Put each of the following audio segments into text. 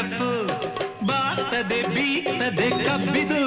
ಡಬ್ಬು ಬಾರ್ತದೆ ಬೀತದೆ ಕಬ್ಬಿದು.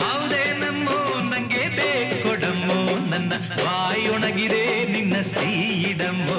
ಹೌದೇ ನಮ್ಮೋ ನಂಗೆ ಕೊಡಮ್ಮೋ ನನ್ನ ಬಾಯೊಣಗಿದೆ ನಿನ್ನ ಸೀಡಮ್ಮೋ